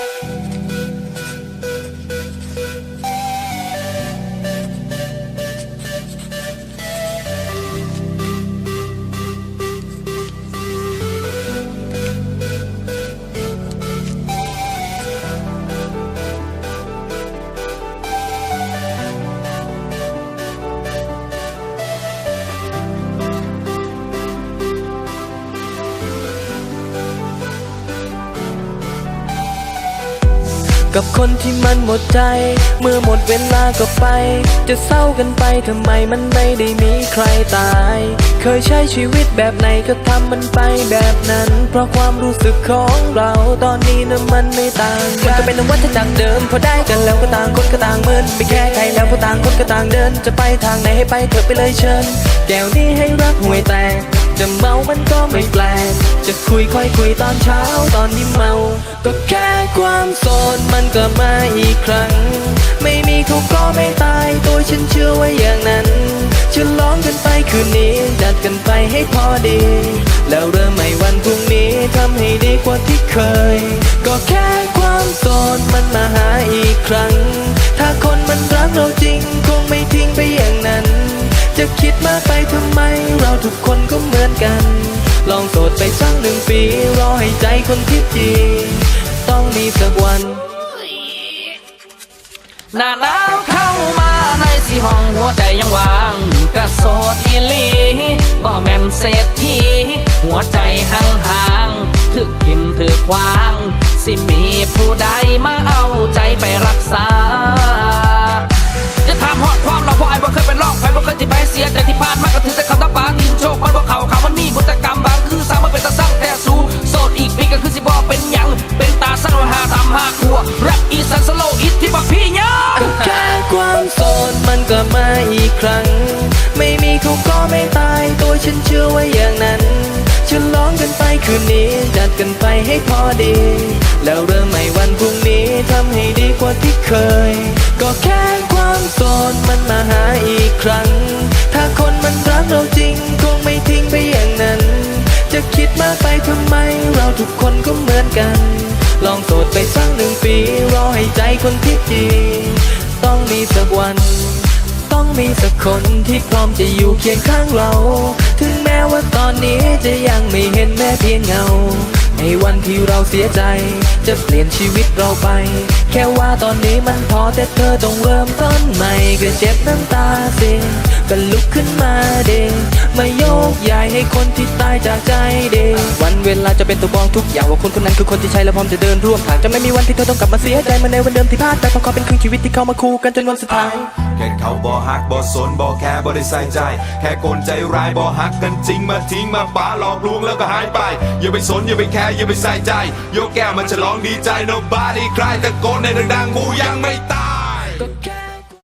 Bye. กับคนที่มันหมดใจ เมื่อหมดเวลาก็ไป จะเศร้ากันไปทำไมมันไม่ได้มีใครตาย เคยใช้ชีวิตแบบไหนก็ทำมันไปแบบนั้น เพราะความรู้สึกของเราตอนนี้นะมันไม่ต่างกันมันก็เป็นวัฏจักรเดิมพอได้กันแล้วก็ต่างคนก็ต่างเมินไม่แค่ใครแล้วก็ต่างคนก็ต่างเดิน จะไปทางไหนให้ไปเถอะไปเลยเชิญ แก้วนี้ให้รักห่วยแตก จะเมามันก็ไม่แปลก จะคุยค่อยคุยตอนเช้าตอนที่เมา ก็แค่ความโสดมันก็มาอีกครั้ง ไม่มีเขาก็ไม่ตายตัวฉันเชื่อไว้อย่างนั้นฉลองกันไปคืนนี้จัดกันไปให้พอดี แล้วเริ่มใหม่วันพรุ่งนี้ทำให้ดีกว่าที่เคย ก็แค่ สักหนึ่งปี รอให้ใจคนที่จริงต้องมีสักวัน หน้าหนาวเข้ามาในสีห้องหัวใจยังว่างกระโสดอีลีบ่แม่นเศรษฐีหัวใจห่างๆถึกกินถึกวาง สิมีผู้ใดมาเอาใจไปรักษา ก็คือสิบ่เป็นหยัง เป็นตาสั่นว่าหาทำหาครัวรักอีสันสโลอิทที่บักพี่ยังแค่ความโสดมันก็มาอีกครั้ง ไม่มีเขาก็ไม่ตายตัวฉันเชื่อไว้อย่างนั้นฉลองกันไปคืนนี้จัดกันไปให้พอดี แล้วเริ่มใหม่วันพรุ่งนี้ทำให้ดีกว่าที่เคย ก็แค่ความโสดมันมาหาอีกครั้ง ลองโสดไปสักหนึ่งปี รอให้ใจคนที่จริงต้องมีสักวัน ต้องมีสักคนที่พร้อมจะอยู่เคียงข้างเรา ถึงแม้ว่าตอนนี้จะยังไม่เห็นแม้เพียงเงา ในวันที่เราเสียใจ จะเปลี่ยนชีวิตเราไป แค่ว่าตอนนี้มันพอแต่เธอต้องเริ่มต้นใหม่ก็เจ็บน้ำตาเสีย ก็ลุกขึ้นมาเดมาโยกย้ายให้คนที่ตายจากใจเดวันเวลาจะเป็นตัวบอกทุกอย่างว่าคนคนนั้นคือคนที่ใช่และพร้อมจะเดินร่วมทางจะไม่มีวันที่เธอต้องกลับมาเสียใจเหมาในวันเดิมที่พลาดไปเพราะเขาเป็นครึ่งชีวิตที่เข้ามาคู่กันจนวันสุดท้ายแค่เขาบอฮักบอสนบอแค่บอได้ใส่ใจ แค่คนใจร้ายบอฮักกันจริงมาทิ้งมาป่าหลอกลวงแล้วก็หายไป อย่าไปสนอย่าไปแคร์อย่าไปใส่ใจยกแก้วมันฉลองดีใจ nobody ใครตะโกนในดังๆกูยังไม่ตาย